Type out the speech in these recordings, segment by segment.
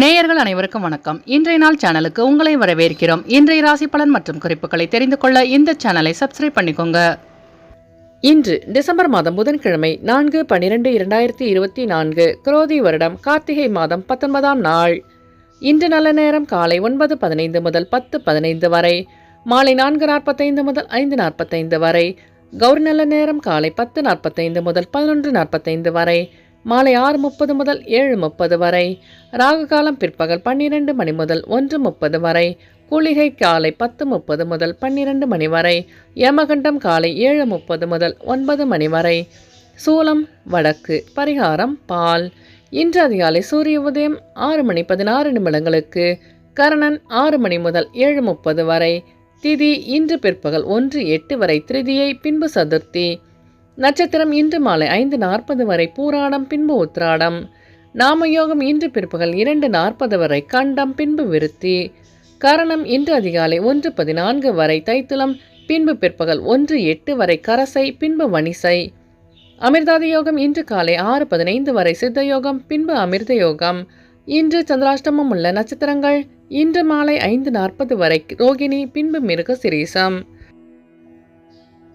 நேயர்கள் அனைவருக்கும் வணக்கம். இன்றைய நாள் சேனலுக்கு உங்களை வரவேற்கிறோம். இன்றைய ராசி பலன் மற்றும் குறிப்புகளை தெரிந்து கொள்ள இந்த சேனலை சப்ஸ்கிரைப் பண்ணிக்கோங்க. இன்று டிசம்பர் மாதம் புதன்கிழமை நான்கு பன்னிரண்டு இரண்டாயிரத்தி இருபத்தி நான்கு குரோதி வருடம் கார்த்திகை மாதம் பத்தொன்பதாம் நாள். இன்று நல்ல நேரம் காலை ஒன்பது பதினைந்து முதல் பத்து பதினைந்து வரை மாலை நான்கு நாற்பத்தைந்து முதல் ஐந்து நாற்பத்தைந்து வரை கௌரி நல்ல நேரம் காலை பத்து நாற்பத்தைந்து முதல் பதினொன்று நாற்பத்தைந்து வரை மாலை ஆறு முப்பது முதல் ஏழு முப்பது வரை. ராகுகாலம் பிற்பகல் பன்னிரண்டு மணி முதல் ஒன்று முப்பது வரை. குளிகை காலை பத்து முப்பது முதல் பன்னிரண்டு மணி வரை. யமகண்டம் காலை ஏழு முப்பது முதல் ஒன்பது மணி வரை. சூலம் வடக்கு பரிகாரம் பால். இன்று அதிகாலை சூரிய உதயம் ஆறு மணி பதினாறு நிமிடங்களுக்கு. கரணன் ஆறு மணி முதல் ஏழு முப்பது வரை. திதி இன்று பிற்பகல் ஒன்று எட்டு வரை. திருதியை பின்பு சதுர்த்தி. நட்சத்திரம் இன்று மாலை ஐந்து நாற்பது வரை பூராடம் பின்பு உத்ராடம் நாமயோகம் இன்று பிற்பகல் இரண்டு நாற்பது வரை கண்டம் பின்பு விருத்தி. கரணம் இன்று அதிகாலை ஒன்று பதினான்கு வரை தைத்துளம் பின்பு பிற்பகல் ஒன்று எட்டு வரை கரசை பின்பு வணிசை. அமிர்தாதி யோகம் இன்று காலை ஆறு பதினைந்து வரை சித்த யோகம் பின்பு அமிர்த யோகம் இன்று சந்திராஷ்டமம் உள்ள நட்சத்திரங்கள் இன்று மாலை ஐந்து நாற்பது வரை ரோகிணி பின்பு மிருக சிரீசம்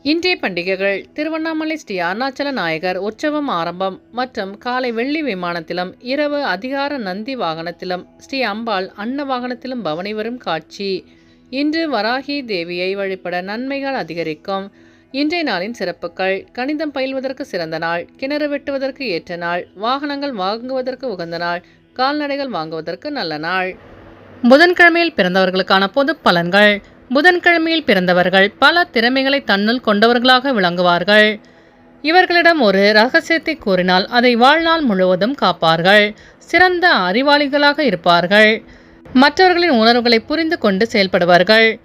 இன்றைய பண்டிகைகள் திருவண்ணாமலை ஸ்ரீ அருணாச்சல நாயகர் உற்சவம் ஆரம்பம் மற்றும் காலை வெள்ளி விமானத்திலும் இரவு அதிகார நந்தி வாகனத்திலும் ஸ்ரீ அம்பாள் அன்ன வாகனத்திலும் பவனி வரும் காட்சி. இன்று வராகி தேவியை வழிபட நன்மைகள் அதிகரிக்கும். இன்றைய நாளின் சிறப்புகள் கணிதம் பயில்வதற்கு சிறந்த நாள் கிணறு வெட்டுவதற்கு ஏற்ற நாள் வாகனங்கள் வாங்குவதற்கு உகந்த நாள் கால்நடைகள் வாங்குவதற்கு நல்ல நாள். புதன்கிழமையில் பிறந்தவர்களுக்கான பொது பலன்கள் புதன்கிழமையில் பிறந்தவர்கள் பல திறமைகளை தன்னுள் கொண்டவர்களாக விளங்குவார்கள். இவர்களிடம் ஒரு ரகசியத்தை கூறினால் அதை வாழ்நாள் முழுவதும் காப்பார்கள். சிறந்த அறிவாளிகளாக இருப்பார்கள். மற்றவர்களின் உணர்வுகளை புரிந்து கொண்டு செயல்படுவார்கள்.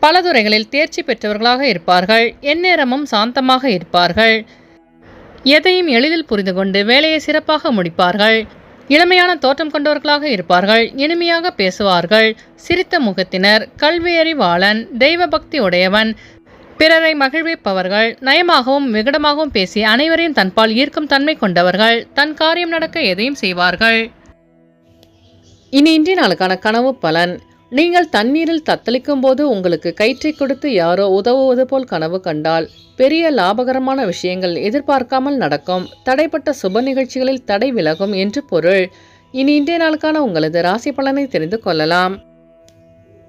பல துறைகளில் தேர்ச்சி பெற்றவர்களாக இருப்பார்கள். எந்நேரமும் சாந்தமாக இருப்பார்கள். எதையும் எளிதில் புரிந்து கொண்டு வேலையை சிறப்பாக முடிப்பார்கள். இளமையான தோற்றம் கொண்டவர்களாக இருப்பார்கள் இனிமையாக பேசுவார்கள். சிரித்த முகத்தினர் கல்வியறிவாளன் தெய்வ பக்தி உடையவன் பிறரை மகிழ்விப்பவர்கள் நயமாகவும் விகடமாகவும் பேசி அனைவரையும் தன்பால் ஈர்க்கும் தன்மை கொண்டவர்கள் தன் காரியம் நடக்க எதையும் செய்வார்கள். இனி இன்றைய நாளுக்கான கனவு பலன். நீங்கள் தண்ணீரில் தத்தளிக்கும் போது உங்களுக்கு கயிற்றை கொடுத்து யாரோ உதவுவது போல் கனவு கண்டால் பெரிய லாபகரமான விஷயங்கள் எதிர்பார்க்காமல் நடக்கும். தடைப்பட்ட சுப நிகழ்ச்சிகளில் தடை விலகும் என்று பொருள். இனி இன்றைய நாளுக்கான உங்களது ராசி பலனை தெரிந்து கொள்ளலாம்.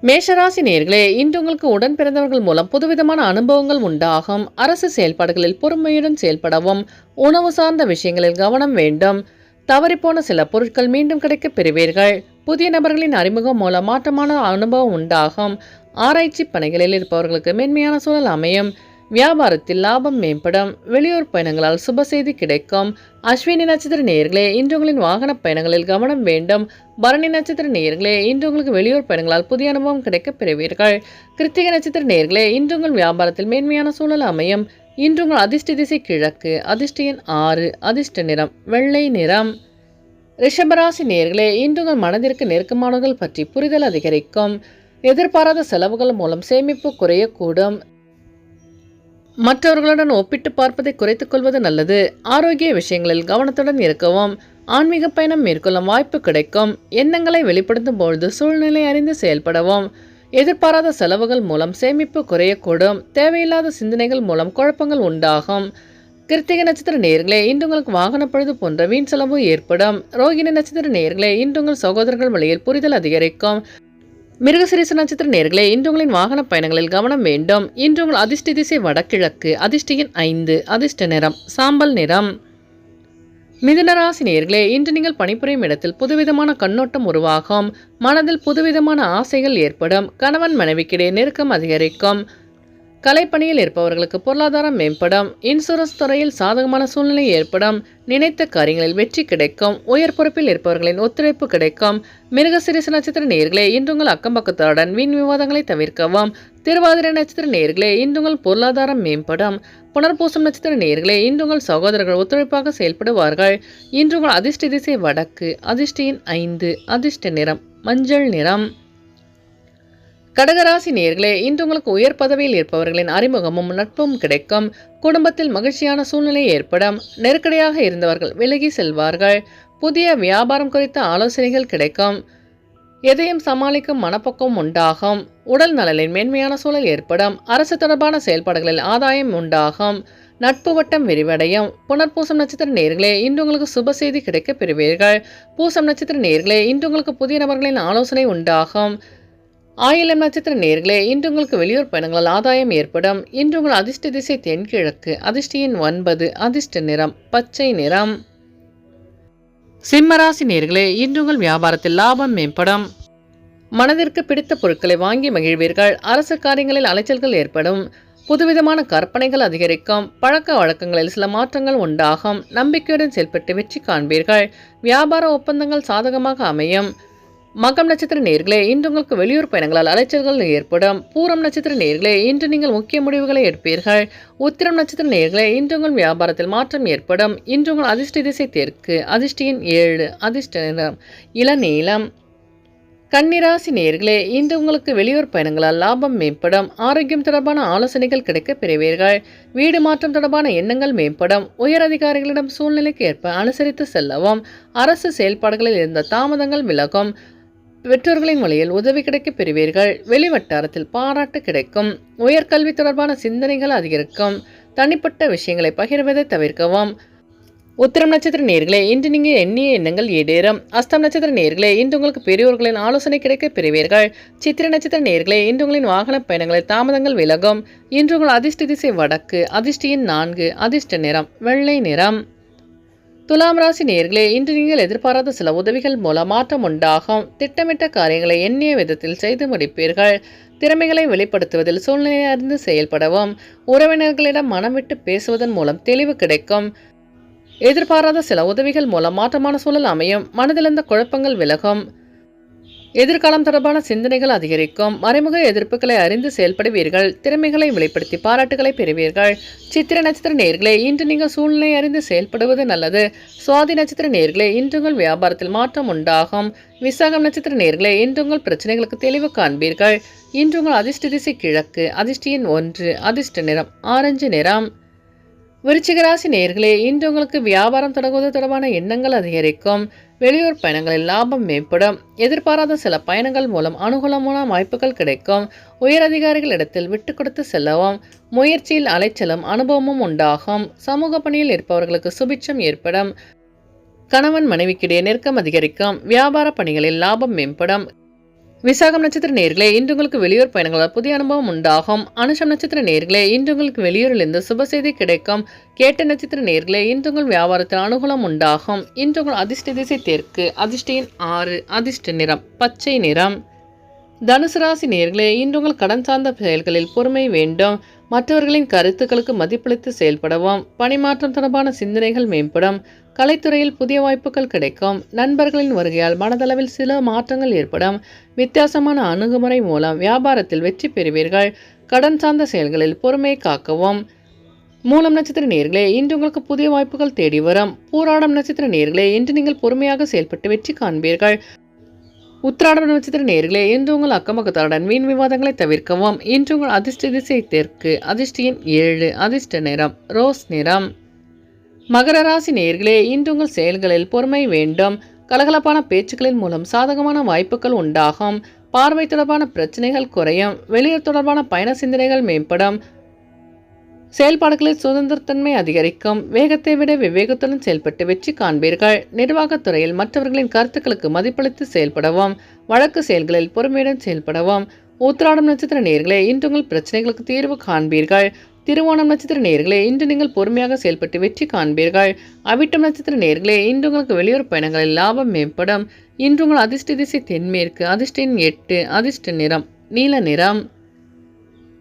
மேஷராசி நேர்களே இன்று உங்களுக்கு உடன் பிறந்தவர்கள் மூலம் புதுவிதமான அனுபவங்கள் உண்டாகும். அரசு செயல்பாடுகளில் பொறுமையுடன் செயல்படவும் உணவு சார்ந்த விஷயங்களில் கவனம் வேண்டும். தவறிப்போன சில பொருட்கள் மீண்டும் கிடைக்கப் பெறுவீர்கள். புதிய நபர்களின் அறிமுகம் மூலம் மாற்றமான அனுபவம் உண்டாகும். ஆராய்ச்சி பணிகளில் இருப்பவர்களுக்கு மென்மையான சூழல் அமையும். வியாபாரத்தில் லாபம் மேம்படும். வெளியூர் பயணங்களால் சுப செய்தி கிடைக்கும். அஸ்வினி நட்சத்திர நேயர்களே இன்று உங்களின் வாகன பயணங்களில் கவனம் வேண்டும். பரணி நட்சத்திர நேயர்களே இன்று உங்களுக்கு வெளியூர் பயணங்களால் புதிய அனுபவம் கிடைக்கப் பெறுவீர்கள். கிருத்திகை நட்சத்திர நேயர்களே இன்று உங்கள் வியாபாரத்தில் மேன்மையான சூழல் அமையும். இன்று உங்கள் அதிர்ஷ்ட திசை கிழக்கு அதிர்ஷ்ட எண் ஆறு அதிர்ஷ்ட நிறம் வெள்ளை நிறம். ரிஷபராசி நேர்களே இன்று உங்கள் மனதிற்கு நெருக்கமானவர்கள் பற்றி புரிதல் அதிகரிக்கும். எதிர்பாராத செலவுகள் மூலம் சேமிப்பு குறையக்கூடும். மற்றவர்களுடன் ஒப்பிட்டு பார்ப்பதை குறைத்துக் கொள்வது நல்லது. ஆரோக்கிய விஷயங்களில் கவனத்துடன் இருக்கவும் ஆன்மீக பயணம் மேற்கொள்ளும் வாய்ப்பு கிடைக்கும். எண்ணங்களை வெளிப்படுத்தும் பொழுது சூழ்நிலை அறிந்து செயல்படவும். எதிர்பாராத செலவுகள் மூலம் சேமிப்பு குறையக்கூடும். தேவையில்லாத சிந்தனைகள் மூலம் குழப்பங்கள் உண்டாகும். கிருத்திகை நட்சத்திர நேர்களே இன்று உங்களுக்கு வாகன பழுது போன்ற வீண் செலவு ஏற்படும். ரோகிணி நட்சத்திர நேர்களே இன்று உங்கள் சகோதரர்கள் வழியில் புரிதல் அதிகரிக்கும். மிருகசிரீச நட்சத்திர நேர்களே இன்று உங்களின் வாகன பயணங்களில் கவனம் வேண்டும். இன்று உங்கள் அதிர்ஷ்ட திசை வடகிழக்கு அதிர்ஷ்டியின் ஐந்து அதிர்ஷ்ட நிறம் சாம்பல் நிறம். மிதுனராசி நேர்களே இன்று நீங்கள் பணிபுரியும் இடத்தில் புதுவிதமான கண்ணோட்டம் உருவாகும். மனதில் புதுவிதமான ஆசைகள் ஏற்படும். கணவன் மனைவிக்கிடையே நெருக்கம் அதிகரிக்கும். கலைப்பணியில் இருப்பவர்களுக்கு பொருளாதாரம் மேம்படும். இன்சூரன்ஸ் துறையில் சாதகமான சூழ்நிலை ஏற்படும். நினைத்த காரியங்களில் வெற்றி கிடைக்கும். உயர் பொறுப்பில் இருப்பவர்களின் ஒத்துழைப்பு கிடைக்கும். மிருகசிரிச நட்சத்திர நேர்களே இன்று உங்கள் அக்கம்பக்கத்துடன் வீண் விவாதங்களை தவிர்க்கவும். திருவாதிரை நட்சத்திர நேர்களே இன்று உங்கள் பொருளாதாரம் மேம்படும். புனர்பூசம் நட்சத்திர நேர்களே இன்று உங்கள் சகோதரர்கள் ஒத்துழைப்பாக செயல்படுவார்கள். இன்று உங்கள் அதிர்ஷ்ட திசை வடக்கு அதிர்ஷ்டியின் ஐந்து அதிர்ஷ்ட நிறம் மஞ்சள் நிறம். கடகராசி நேர்களே இன்று உங்களுக்கு உயர் பதவியில் இருப்பவர்களின் அறிமுகமும் நட்பும் கிடைக்கும். குடும்பத்தில் மகிழ்ச்சியான சூழ்நிலை ஏற்படும். நெருக்கடியாக இருந்தவர்கள் விலகி செல்வார்கள். புதிய வியாபாரம் குறித்த ஆலோசனைகள் கிடைக்கும். எதையும் சமாளிக்கும் மனப்பக்கம் உண்டாகும். உடல் நலனின் மேன்மையான சூழல் ஏற்படும். அரசு தொடர்பான செயல்பாடுகளில் ஆதாயம் உண்டாகும். நட்பு வட்டம் விரிவடையும். புனர்பூசம் நட்சத்திர நேர்களே இன்று உங்களுக்கு சுப செய்தி கிடைக்க பெறுவீர்கள். பூசம் நட்சத்திர நேர்களே இன்று உங்களுக்கு புதிய நபர்களின் ஆலோசனை உண்டாகும். ஆயிலம் நட்சத்திர நேர்களே இன்று உங்களுக்கு வெளியூர் பயணங்களால் ஆதாயம் ஏற்படும். இன்று உங்கள் அதிர்ஷ்ட திசை தென்கிழக்கு அதிர்ஷ்டியின் ஒன்பது அதிர்ஷ்ட நிறம் பச்சை நிறம். சிம்மராசி நேர்களே இன்று உங்கள் வியாபாரத்தில் லாபம் மேம்படும். மனதிற்கு பிடித்த பொருட்களை வாங்கி மகிழ்வீர்கள். அரசு காரியங்களில் அலைச்சல்கள் ஏற்படும். புதுவிதமான கற்பனைகள் அதிகரிக்கும். பழக்க வழக்கங்களில் சில மாற்றங்கள் உண்டாகும். நம்பிக்கையுடன் செயல்பட்டு வெற்றி காண்பீர்கள். வியாபார ஒப்பந்தங்கள் சாதகமாக அமையும். மகம் நட்சத்திர நேர்களே இன்று உங்களுக்கு வெளியூர் பயணங்களால் அலைச்சல்கள் ஏற்படும். பூரம் நட்சத்திர நேர்களே இன்று நீங்கள் முக்கிய முடிவுகளை எடுப்பீர்கள். உத்திரம் நட்சத்திர நேர்களே இன்று உங்கள் வியாபாரத்தில் மாற்றம் ஏற்படும். இன்று உங்கள் அதிர்ஷ்ட திசை தெற்கு அதிர்ஷ்டியின் ஏழு அதிர்ஷ்ட நிறம் இளநீலம். கன்னிராசி நேர்களே இன்று உங்களுக்கு வெளியூர் பயணங்களால் லாபம் மேம்படும். ஆரோக்கியம் தொடர்பான ஆலோசனைகள் கிடைக்க பெறுவீர்கள். வீடு மாற்றம் தொடர்பான எண்ணங்கள் மேம்படும். உயர் அதிகாரிகளிடம் சூழ்நிலைக்கு ஏற்ப அனுசரித்து செல்லவும். அரசு செயல்பாடுகளில் இருந்த தாமதங்கள் விலகும். பெற்றோர்களின் வழியில் உதவி கிடைக்க பெறுவீர்கள். வெளிவட்டாரத்தில் பாராட்டு கிடைக்கும். உயர்கல்வி தொடர்பான சிந்தனைகள் அதிகரிக்கும். தனிப்பட்ட விஷயங்களை பகிர்வதை தவிர்க்கவும். உத்திரம் நட்சத்திர நேர்களே இன்று நீங்கள் எண்ணிய எண்ணங்கள் ஏடேறும். அஸ்தம் நட்சத்திர நேர்களே இன்று உங்களுக்கு பெரியோர்களின் ஆலோசனை கிடைக்க பெறுவீர்கள். சித்திர நட்சத்திர நேர்களே இன்று உங்களின் வாகன பயணங்களில் தாமதங்கள் விலகும். இன்று உங்கள் அதிர்ஷ்ட திசை வடக்கு அதிர்ஷ்டியின் நான்கு அதிர்ஷ்ட நிறம் வெள்ளை நிறம். துலாம் ராசி நேர்களே இன்று நீங்கள் எதிர்பாராத சில உதவிகள் மூலம் மாற்றம் உண்டாகும். திட்டமிட்ட காரியங்களை எண்ணிய விதத்தில் செய்து முடிப்பீர்கள். திறமைகளை வெளிப்படுத்துவதில் சூழ்நிலை அறிந்து செயல்படவும் உறவினர்களிடம் மனம் விட்டு பேசுவதன் மூலம் தெளிவு கிடைக்கும். எதிர்பாராத சில உதவிகள் மூலம் மாற்றமான சூழல் அமையும். மனதிலிருந்த குழப்பங்கள் விலகும். எதிர்காலம் தொடர்பான சிந்தனைகள் அதிகரிக்கும். மறைமுக எதிர்ப்புகளை அறிந்து செயல்படுவீர்கள். திறமைகளை வெளிப்படுத்தி பாராட்டுகளை பெறுவீர்கள். சித்திர நட்சத்திர நேர்களே இன்று நீங்கள் சூழ்நிலை அறிந்து செயல்படுவது நல்லது. சுவாதி நட்சத்திர நேர்களே இன்று உங்கள் வியாபாரத்தில் மாற்றம் உண்டாகும். விசாகம் நட்சத்திர நேர்களே இன்று உங்கள் பிரச்சனைகளுக்கு தெளிவு காண்பீர்கள். இன்று உங்கள் அதிர்ஷ்ட திசை கிழக்கு அதிர்ஷ்டியின் ஒன்று அதிர்ஷ்ட நிறம் ஆரஞ்சு நிறம். விருச்சிகராசி நேர்களே இன்று உங்களுக்கு வியாபாரம் தொடங்குவது தொடர்பான எண்ணங்கள் அதிகரிக்கும். வெளியூர் பயணங்களில் லாபம் மேம்படும். எதிர்பாராத சில பயணங்கள் மூலம் அனுகூலமான வாய்ப்புகள் கிடைக்கும். உயரதிகாரிகளிடத்தில் விட்டு கொடுத்து செல்லவும். முயற்சியில் அலைச்சலும் அனுபவமும் உண்டாகும். சமூக பணியில் இருப்பவர்களுக்கு சுபிட்சம் ஏற்படும். கணவன் மனைவிக்கிடையே நெருக்கம் அதிகரிக்கும். வியாபார பணிகளில் லாபம் மேம்படும். விசாகம் நட்சத்திர நேர்களே இன்று உங்களுக்கு வெளியூர் பயணங்களால் புதிய அனுபவம் உண்டாகும். அனுஷம் நட்சத்திர நேர்களே இன்று உங்களுக்கு வெளியூரிலிருந்து சுப செய்தி கிடைக்கும். கேட்ட நட்சத்திர நேர்களே இன்று உங்கள் வியாபாரத்தில் அனுகூலம் உண்டாகும். இன்று உங்கள் அதிர்ஷ்ட திசை தெற்கு அதிர்ஷ்டியின் ஆறு அதிர்ஷ்ட நிறம் பச்சை நிறம். தனுசு ராசி நேர்களே இன்று உங்கள் கடன் சார்ந்த செயல்களில் பொறுமை வேண்டும். மற்றவர்களின் கருத்துக்களுக்கு மதிப்பளித்து செயல்படவும் பணிமாற்றம் தொடர்பான சிந்தனைகள் மேம்படும். கலைத்துறையில் புதிய வாய்ப்புகள் கிடைக்கும். நண்பர்களின் வருகையால் மனதளவில் சில மாற்றங்கள் ஏற்படும். வித்தியாசமான அணுகுமுறை மூலம் வியாபாரத்தில் வெற்றி பெறுவீர்கள். கடன் சார்ந்த செயல்களில் பொறுமையை காக்கவும். மூலம் நட்சத்திர நேர்களே இன்று உங்களுக்கு புதிய வாய்ப்புகள் தேடி வரும். பூராடம் நட்சத்திர நேர்களே இன்று நீங்கள் பொறுமையாக செயல்பட்டு வெற்றி காண்பீர்கள். உத்திராடம் நட்சத்திர நேர்களே இன்று உங்கள் அக்கமக்கத்தாருடன் வீண் விவாதங்களை தவிர்க்கவும். இன்று உங்கள் அதிர்ஷ்ட திசை தெற்கு அதிர்ஷ்டியின் ஏழு அதிர்ஷ்ட நிறம் ரோஸ் நிறம். மகர ராசி நேர்களே இன்று உங்கள் செயல்களில் பொறுமை வேண்டும். கலகலப்பான பேச்சுக்களின் மூலம் சாதகமான வாய்ப்புகள் உண்டாகும். பார்வை தொடர்பான பிரச்சனைகள் குறையும். வெளியூர் தொடர்பான பயண சிந்தனைகள் மேம்படும். செயல்பாடுகளில் சுதந்திரத்தன்மை அதிகரிக்கும். வேகத்தை விட விவேகத்துடன் செயல்பட்டு வெற்றி காண்பீர்கள். நிர்வாகத் துறையில் மற்றவர்களின் கருத்துக்களுக்கு மதிப்பளித்து செயல்படவும் வழக்கு செயல்களில் பொறுமையுடன் செயல்படவும். உத்திராடம் நட்சத்திர நேர்களே இன்று உங்கள் பிரச்சனைகளுக்கு தீர்வு காண்பீர்கள். திருவோணம் நட்சத்திர நேர்களே இன்று நீங்கள் பொறுமையாக செயல்பட்டு வெற்றி காண்பீர்கள். அவிட்டம் நட்சத்திர நேர்களே இன்று உங்களுக்கு வெளியூர் பயணங்களில் லாபம் மேம்படும். இன்று உங்கள் அதிர்ஷ்ட திசை தென்மேற்கு அதிர்ஷ்டின் எட்டு அதிர்ஷ்ட நிறம் நீல நிறம்.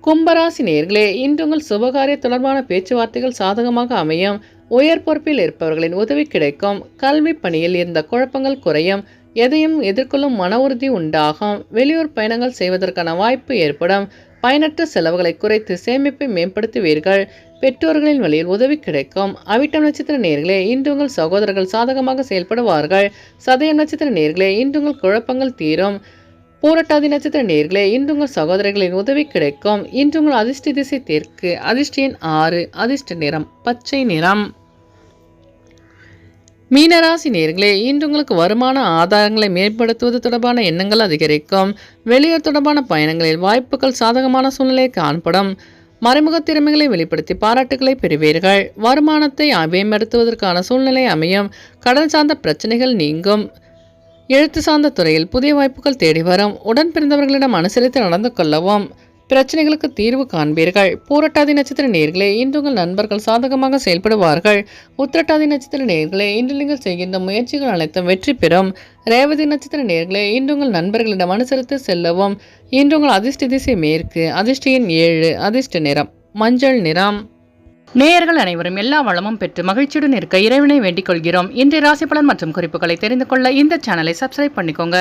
கும்பராசி நேர்களே இன்று உங்கள் சுபகாரிய தொடர்பான பேச்சுவார்த்தைகள் சாதகமாக அமையும். உயர் பொறுப்பில் இருப்பவர்களின் உதவி கிடைக்கும். கல்வி பணியில் இருந்த குழப்பங்கள் குறையும். எதையும் எதிர்கொள்ளும் மன உறுதி உண்டாகும். வெளியூர் பயணங்கள் செய்வதற்கான வாய்ப்பு ஏற்படும். பயனற்ற செலவுகளை குறைத்து சேமிப்பை மேம்படுத்துவீர்கள். பெற்றோர்களின் வழியில் உதவி கிடைக்கும். அவிட்டம் நட்சத்திர நேர்களே இன்று உங்கள் சகோதரர்கள் சாதகமாக செயல்படுவார்கள். சதயம் நட்சத்திர நேர்களே இன்று உங்கள் குழப்பங்கள் தீரும். பூரட்டாதி நட்சத்திர நேர்களே இன்று உங்கள் சகோதரர்களின் உதவி கிடைக்கும். இன்று உங்கள் அதிர்ஷ்ட திசை தெற்கு அதிர்ஷ்ட எண் ஆறு அதிர்ஷ்ட நிறம் பச்சை நிறம். மீனராசி நேர்களே இன்று உங்களுக்கு வருமான ஆதாரங்களை மேம்படுத்துவது தொடர்பான எண்ணங்கள் அதிகரிக்கும். வெளியூர் தொடர்பான பயணங்களில் வாய்ப்புகள் சாதகமான சூழ்நிலை காணப்படும். மறைமுக திறமைகளை வெளிப்படுத்தி பாராட்டுகளை பெறுவீர்கள். வருமானத்தை மேம்படுத்துவதற்கான சூழ்நிலை அமையும். கடன் சார்ந்த பிரச்சனைகள் நீங்கும். எழுத்து சார்ந்த துறையில் புதிய வாய்ப்புகள் தேடி வரும். உடன் பிறந்தவர்களிடம் அனுசரித்து நடந்து கொள்ளவும். பிரச்சனைகளுக்கு தீர்வு காண்பீர்கள். பூரட்டாதி நட்சத்திர நேர்களே இன்று உங்கள் நண்பர்கள் சாதகமாக செயல்படுவார்கள். உத்திரட்டாதி நட்சத்திர நேர்களே இன்று நீங்கள் செய்கின்ற முயற்சிகள் அனைத்தும் வெற்றி பெறும். ரேவதி நட்சத்திர நேர்களே இன்று உங்கள் நண்பர்களிடம் அனுசரித்து செல்லவும். இன்று உங்கள் அதிர்ஷ்ட திசை மேற்கு அதிர்ஷ்ட எண் ஏழு அதிர்ஷ்ட நிறம் மஞ்சள் நிறம். நேயர்கள் அனைவரும் எல்லா வளமும் பெற்று மகிழ்ச்சியுடன் இருக்க இறைவனை வேண்டிக் கொள்கிறோம். இன்றைய ராசி பலன் மற்றும் குறிப்புகளை தெரிந்து கொள்ள இந்த சேனலை சப்ஸ்கிரைப் பண்ணிக்கோங்க.